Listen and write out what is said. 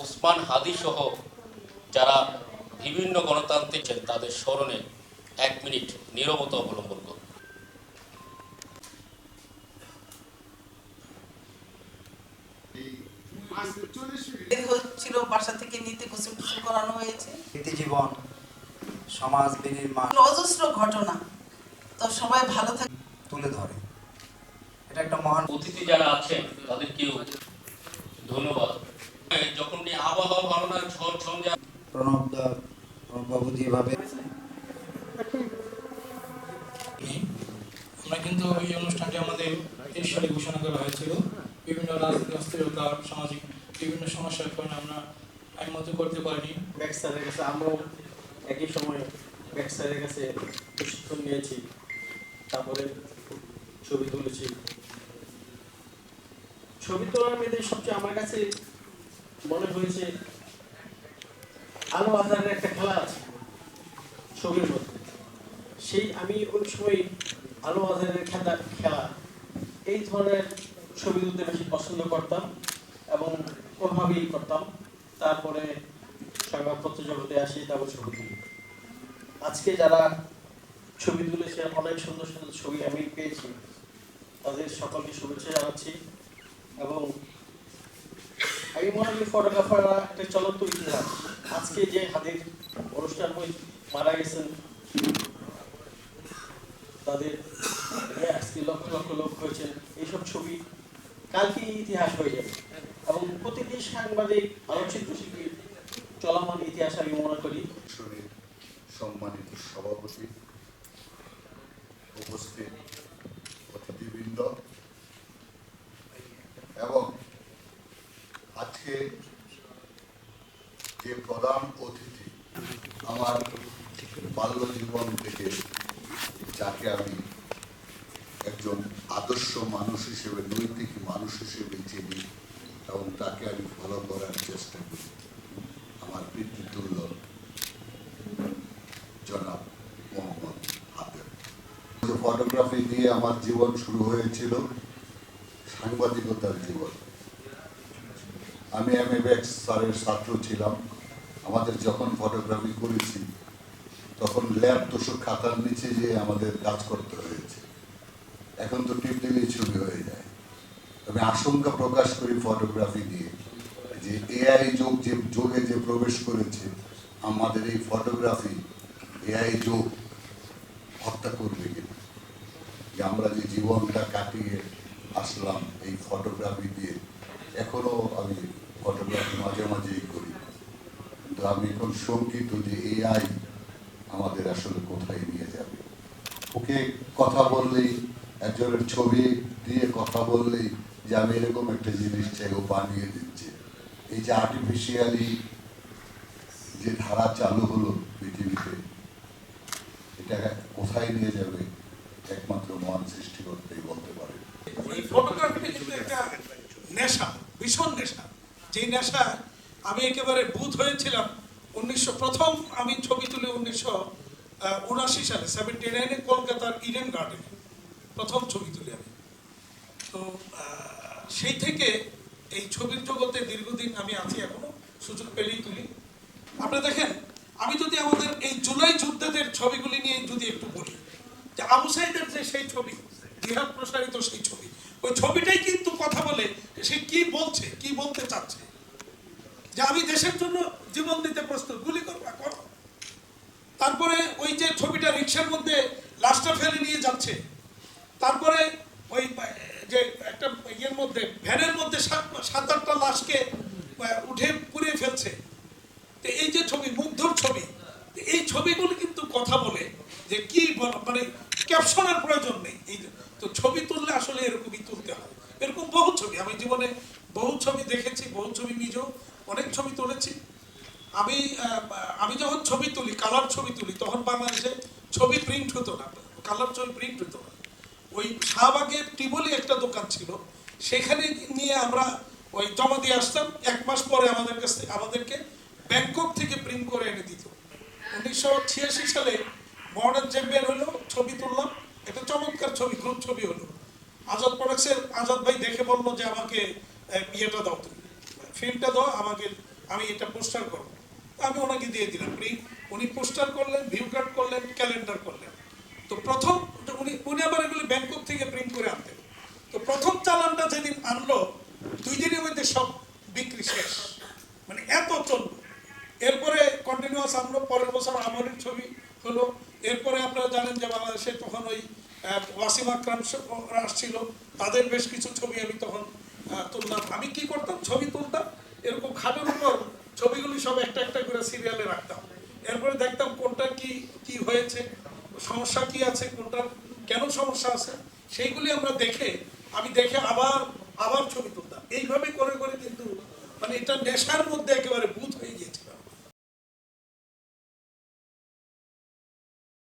ওসমান হাদি সহ যারা বিভিন্ন গণতান্ত্রিক ছিলেন, তাদের স্মরণে এক মিনিট নীরবতা অবলম্বন করুন। হচ্ছিল বাসা থেকে নিতে করানো হয়েছে। জীবন সমাজ বিনির্মাণ অজস্র ঘটনা তো সবাই ভালো থাকে তুলে ধরে। এটা একটা মহান অতিথি যারা আছেন তাদেরকেও ধন্যবাদ। যখন যেভাবে আমরা কিন্তু এই অনুষ্ঠানটি আমাদের এই সালে ঘোষণা করা হয়েছিল। বিভিন্ন রাজনৈতিক অস্থিরতা সামাজিক বিভিন্ন সমস্যার কারণে আমরা একমত করতে পারিনি। ব্যাক স্যারের কাছে আমরাও একই সময় ব্যাক স্যারের কাছে প্রশিক্ষণ নিয়েছি। তারপরে ছবি তুলেছি। ছবি তোলার মেয়েদের সবচেয়ে আমার কাছে মনে হয়েছে আলো আধারের একটা খেলা আছে। ছবির মধ্যে। সেই আমি ওই সময় আলো আধারের খেলা খেলা, এই ধরনের ছবি তুলতে বেশি পছন্দ করতাম এবং ওভাবেই করতাম। তারপরে সংবাদপত্র জগতে আসি, তারপর ছবি তুলি। আজকে যারা ছবি তুলেছে, অনেক সুন্দর সুন্দর ছবি আমি পেয়েছি। তাদের সকলকে শুভেচ্ছা জানাচ্ছি এবং আমি মনে করি ফটোগ্রাফাররা একটা চলন্ত ইতিহাস আজকে যে হাতের অনুষ্ঠান হয়ে মারা গেছেন। তাদের লক্ষ লক্ষ লোক হয়েছেন এইসব ছবি কালকে ইতিহাস হয়ে যাবে। এবং প্রতিটি সাংবাদিক আলোচিত শিল্পী চলমান ইতিহাস আমি মনে করি। সম্মানিত সভাপতি, উপস্থিত অতিথিবৃন্দ এবং আজকে যে প্রধান অতিথি, আমার বাল্য জীবন থেকে যাকে আমি একজন আদর্শ মানুষ হিসেবে, নৈতিক মানুষ হিসেবে চিনি এবং তাকে আমি ফলো করার চেষ্টা করি। আমার পিতৃতুল্য জনাব মোহাম্মদ হাতেম ফটোগ্রাফি দিয়ে আমার জীবন শুরু হয়েছিল, সাংবাদিকতার জীবন। আমি এম এ ব্যাক্স স্যারের ছাত্র ছিলাম। আমাদের যখন ফটোগ্রাফি করেছি তখন ল্যাব তোষক খাতার নিচে যে আমাদের কাজ করতে হয়েছে। এখন তো টিপ দিলেই ছবি হয়ে যায়। আমি আশঙ্কা প্রকাশ করি ফটোগ্রাফি দিয়ে যে এআই যোগ যে, যোগে যে প্রবেশ করেছে, আমাদের এই ফটোগ্রাফি এআই যোগ হত্যা করবে কিনা? যে আমরা যে জীবনটা কাটিয়ে আসলাম এই ফটোগ্রাফি দিয়ে, এখনও আমি ফটোগ্রাফি মাঝে মাঝেই করি। কিন্তু আমি এখন শঙ্কিত যে এআই আসলে কোথায় নিয়ে যাবে? ওকে কথা বললেই, একজনের ছবি দিয়ে কথা বললেই যে আমি এরকম একটা জিনিস চাই, ও বানিয়ে দিচ্ছে। এই যে আর্টিফিশিয়ালি যে ধারা চালু হলো পৃথিবীতে, এটা কোথায় নিয়ে যাবে? একমাত্র মহান সৃষ্টিকর্তাই বলতে পারে নেশা, ভীষণ নেশা। যেই নেশা আমি একেবারে বুধ হয়েছিলাম, উনিশশো প্রথম আমি ছবি তুলে উনিশশো উনাশি সালে সেভেন্টি নাইনে কলকাতার ইডেন গার্ডেনে প্রথম ছবি তুলি আমি। তো সেই থেকে এই ছবির জগতে দীর্ঘদিন আমি আছি এখনও, সুযোগ পেলেই তুলি। আপনি দেখেন, আমি যদি আমাদের এই জুলাই যুদ্ধদের ছবিগুলি নিয়ে যদি একটু বলি, যে আবু সাইদের যে সেই ছবি, জিহাদ প্রসারিত সেই ছবি, ওই ছবিটাই কিন্তু কথা বলে সে কি বলছে, কি বলতে চাচ্ছে। যে আমি দেশের জন্য জীবন দিতে প্রস্তুত, গুলি করবা, করো। তারপরে ওই যে ছবিটা রিক্সার মধ্যে লাশটা ফেলে নিয়ে যাচ্ছে। তারপরে ওই, যে একটা ইয়ের মধ্যে, ভ্যানের মধ্যে সাত আটটা লাশকে উঠে পুড়িয়ে ফেলছে। তো এই যে ছবি, মুগ্ধর ছবি এই ছবিগুলো কিন্তু কথা বলে যে কি মানে ক্যাপশনের প্রয়োজন নেই। এই তো ছবি তুললে আসলে এরকমই তুলতে হয় এরকম বহু ছবি আমি জীবনে বহু ছবি দেখেছি বহু ছবি নিজেও অনেক ছবি তুলেছি আমি আহ, আমি যখন ছবি তুলি কালার ছবি তুলি, তখন বাংলাদেশে ছবি প্রিন্ট হতো না কালার ছবি প্রিন্ট হতো না। ওই শাহবাগে টিবলি একটা দোকান ছিল, সেখানে নিয়ে আমরা ওই জমা দিয়ে আসতাম, এক মাস পরে আমাদের কাছে আমাদেরকে ব্যাংকক থেকে প্রিন্ট করে এনে দিত। উনিশশো ছিয়াশি সালে মডার্ন চ্যাম্পিয়ন হলো, ছবি তুললাম, একটা চমৎকার ছবি, গ্রুপ ছবি হলো। আজাদ প্রোডাক্টসের আজাদ ভাই দেখে বলল যে আমাকে ইয়েটা দাও তুমি। ফিল্মটা দাও, আমাকে আমি এটা পোস্টার করব। আমি ওনাকে দিয়ে দিলাম। প্রিন্ট উনি পোস্টার করলেন, ভিউ কার্ড করলেন, ক্যালেন্ডার করলেন। তো প্রথম উনি উনি আবার এগুলি ব্যাংকক থেকে প্রিন্ট করে আনতেন। তো প্রথম চালানটা যেদিন আনলো, দুই দিনের মধ্যে সব বিক্রি শেষ। মানে এত চলল এরপরে কন্টিনিউয়াস আনলো, পরের বছর আমরের ছবি হলো। এরপরে আপনারা জানেন যে বাংলাদেশে তখন ওই ওয়াসিম আকরাম আসছিল তাদের বেশ কিছু ছবি আমি তখন তুললাম। আমি কি করতাম? ছবি তুলতাম। এরকম খাটের উপর ছবিগুলি সব একটা একটা করে সিরিয়ালে রাখতাম। এরপরে দেখতাম কোনটা কি কি হয়েছে, সমস্যা কি আছে কোনটার কেন সমস্যা আছে, সেইগুলি আমরা দেখে, আমি দেখে আবার আবার ছবি তুলতাম। এইভাবে করে করে কিন্তু মানে এটা নেশার মধ্যে একেবারে বুধ হয়ে গিয়েছে।